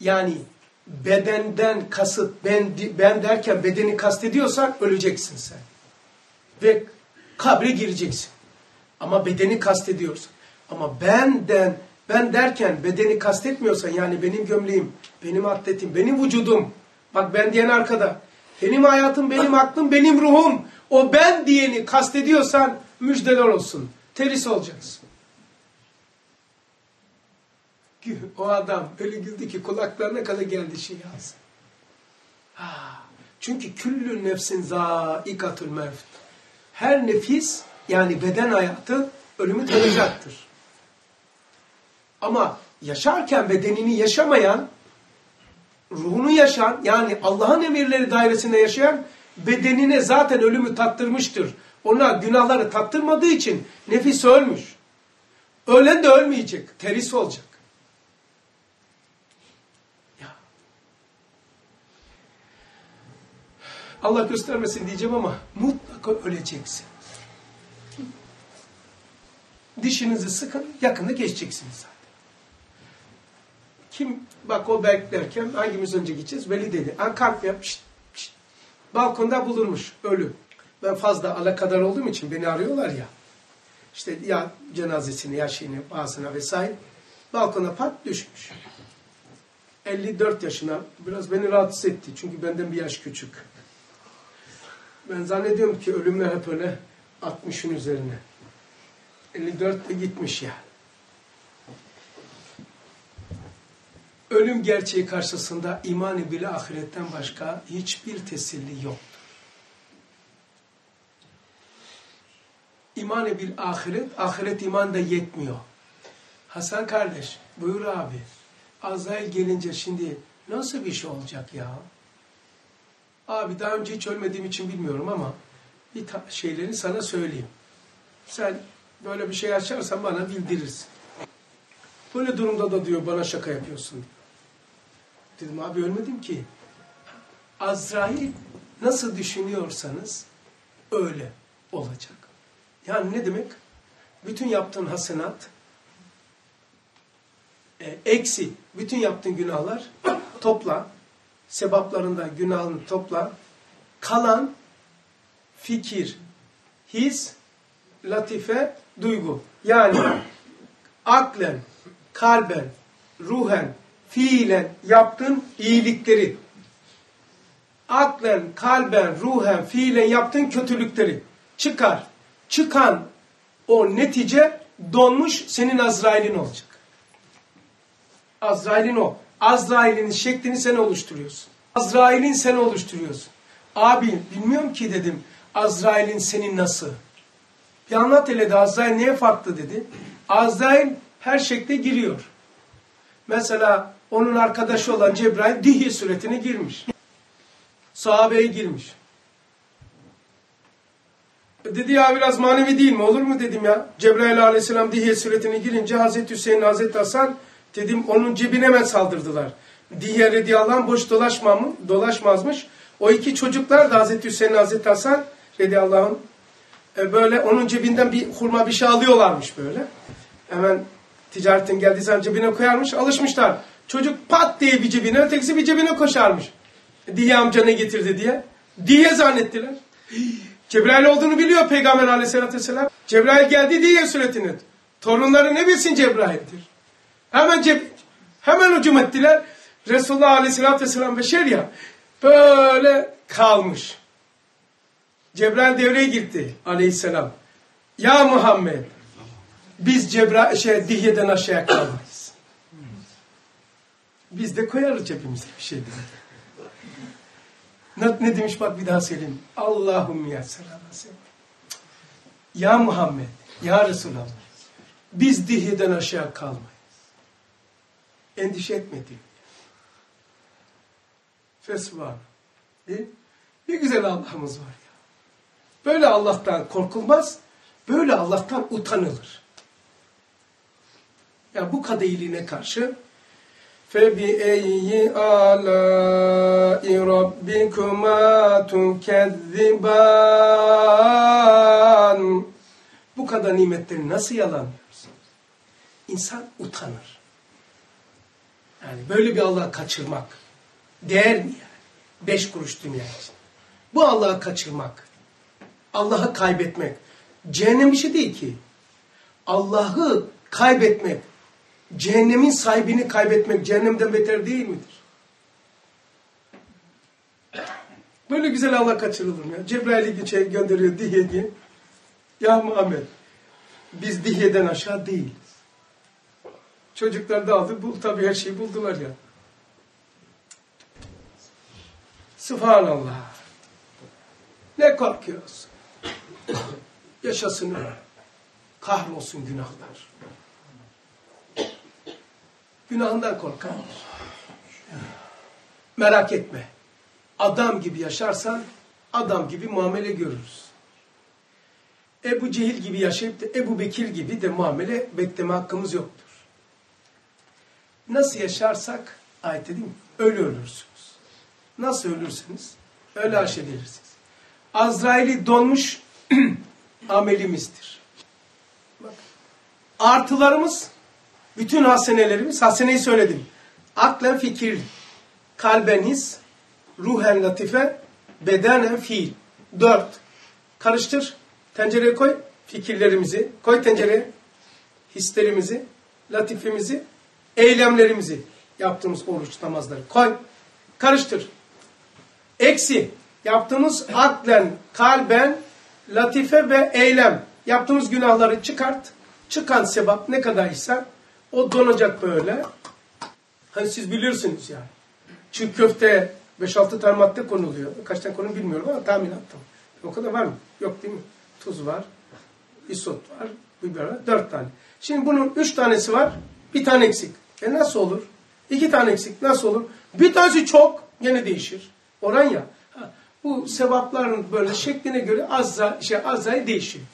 Yani bedenden kasıt ben, ben derken bedeni kastediyorsan öleceksin sen. Ve kabre gireceksin. Ama bedeni kastediyorsan. Ama benden ben derken bedeni kastetmiyorsan yani benim gömleğim, benim atletim, benim vücudum. Bak ben diyen arkada. Benim hayatım, benim aklım, benim ruhum. O ben diyeni kastediyorsan müjdeler olsun. Teris olacaksın. O adam öyle güldü ki kulaklarına kadar geldi şey yazdı. Çünkü küllü nefsin zaikatul mevt. Her nefis yani beden hayatı ölümü tadacaktır. Ama yaşarken bedenini yaşamayan, ruhunu yaşayan yani Allah'ın emirleri dairesinde yaşayan bedenine zaten ölümü tattırmıştır. Ona günahları tattırmadığı için nefis ölmüş. Ölen de ölmeyecek, teris olacak. Allah göstermesin diyeceğim ama mutlaka öleceksin. Dişinizi sıkın, yakında geçeceksiniz zaten. Kim, bak o beklerken hangimiz önce gideceğiz? Veli dedi. Kalp yap. Balkonda bulurmuş, ölü. Ben fazla alakadar olduğum için beni arıyorlar ya. İşte ya cenazesini, ya şeyini, bazına vesaire. Balkona pat düşmüş. 54 yaşına biraz beni rahatsız etti. Çünkü benden bir yaş küçük. Ben zannediyorum ki ölümler hep öyle 60'ın üzerine. 54 de gitmiş ya. Ölüm gerçeği karşısında imanı bile ahiretten başka hiçbir teselli yoktur. İmanı bil ahiret, ahiret iman da yetmiyor. Hasan kardeş, buyur abi. Azrail gelince şimdi nasıl bir şey olacak ya? Abi daha önce hiç ölmediğim için bilmiyorum ama bir şeyleri sana söyleyeyim. Sen böyle bir şey açarsan bana bildirirsin. Böyle durumda da diyor bana şaka yapıyorsun. Dedim abi ölmedim ki. Azrail nasıl düşünüyorsanız öyle olacak. Yani ne demek? Bütün yaptığın hasenat e, eksi bütün yaptığın günahlar topla sebaplarında günahını topla kalan fikir, his, latife, duygu. Yani aklen, kalben, ruhen, fiilen yaptığın iyilikleri, aklen, kalben, ruhen, fiilen yaptığın kötülükleri çıkar. Çıkan o netice donmuş senin Azrail'in olacak. Azrail'in o. Azrail'in şeklini sen oluşturuyorsun. Azrail'in sen oluşturuyorsun. Abi bilmiyorum ki dedim Azrail'in senin nasıl? Bir anlat hele de Azrail neye farklı dedi. Azrail her şekle giriyor. Mesela onun arkadaşı olan Cebrail Dihye suretine girmiş. Sahabeye girmiş. Dedi ya biraz manevi değil mi olur mu dedim ya. Cebrail aleyhisselam Dihye suretine girince Hazreti Hüseyin Hazreti Hasan dedim onun cebine hemen saldırdılar. Dihye radiyallahu anh boş dolaşmam, dolaşmazmış. O iki çocuklar da Hazreti Hüseyin Hazreti Hasan radiyallahu anh e böyle onun cebinden bir hurma bir şey alıyorlarmış böyle. Hemen ticaretin geldiği zaman cebine koyarmış alışmışlar. Çocuk pat diye bir cebine, ötekisi bir cebine koşarmış. Diye amca ne getirdi diye. Diye zannettiler. Cebrail olduğunu biliyor Peygamber aleyhissalatü vesselam. Cebrail geldi diye suretini. Torunları ne bilsin Cebrail'dir. Hemen ceb hemen hücum ettiler. Resulullah aleyhissalatü vesselam beşer ya. Böyle kalmış. Cebrail devreye girdi aleyhisselam. Ya Muhammed biz Cebra şey, Dihye'den aşağıya kalmayız. Biz de koyarız cebimize bir şey. Ne, ne demiş bak bir daha söyleyeyim. Allahum ya Ya Muhammed, ya Resulallah. Biz Dihye'den aşağı kalmayız Endişe etme diyor. Fesubhan. Ne güzel Allah'ımız var ya. Böyle Allah'tan korkulmaz, böyle Allah'tan utanılır. Ya yani bu kadehiliğine karşı فَبِأَيِّ آلَاءِ رَبِّكُمَا تُكَذِّبَانِ Bu kadar nimetleri nasıl yalanlıyorsun? İnsan utanır. Yani böyle bir Allah'ı kaçırmak değer mi yani? Beş kuruş dünya için. Bu Allah'ı kaçırmak, Allah'ı kaybetmek cehennem işi değil ki. Allah'ı kaybetmek, cehennemin sahibini kaybetmek cehennemden beter değil midir? Böyle güzel Allah kaçırılır ya? Cebrail'i şey gönderiyor Dihye diye. Ya Muhammed, biz Dihye'den aşağı değiliz. Çocuklar da aldı, bul, tabii her şeyi buldular ya. Subhanallah. Ne korkuyorsun? Yaşasın. Kahrolsun günahlar. Günahından korkar. Merak etme. Adam gibi yaşarsan adam gibi muamele görürüz. Ebu Cehil gibi yaşayıp da Ebu Bekir gibi de muamele bekleme hakkımız yoktur. Nasıl yaşarsak ayet değil mi? Öyle ölürsünüz. Nasıl ölürsünüz? Öyle aşedilirsiniz. Azrail'i donmuş amelimizdir. Bak. Artılarımız, bütün hasenelerimiz, haseneyi söyledim. Aklen fikir, kalben his, ruhen latife, bedenen fiil. Dört. Karıştır. Tencereye koy fikirlerimizi. Koy tencereye hislerimizi, latifemizi, eylemlerimizi. Yaptığımız oruç namazları. Koy. Karıştır. Eksi. Yaptığımız aklen, kalben, latife ve eylem. Yaptığımız günahları çıkart. Çıkan sebap ne kadar ise o donacak böyle. Hani siz bilirsiniz yani. Çiğ köfte 5-6 tane madde konuluyor. Kaç tane konu bilmiyorum ama tahmin ettim. O kadar var mı? Yok değil mi? Tuz var, isot var, biber var. 4 tane. Şimdi bunun 3 tanesi var, bir tane eksik. E nasıl olur? 2 tane eksik nasıl olur? Bir tanesi çok, gene değişir. Oran ya. Bu sevapların böyle şekline göre azza, şey, azrayı değişiyor.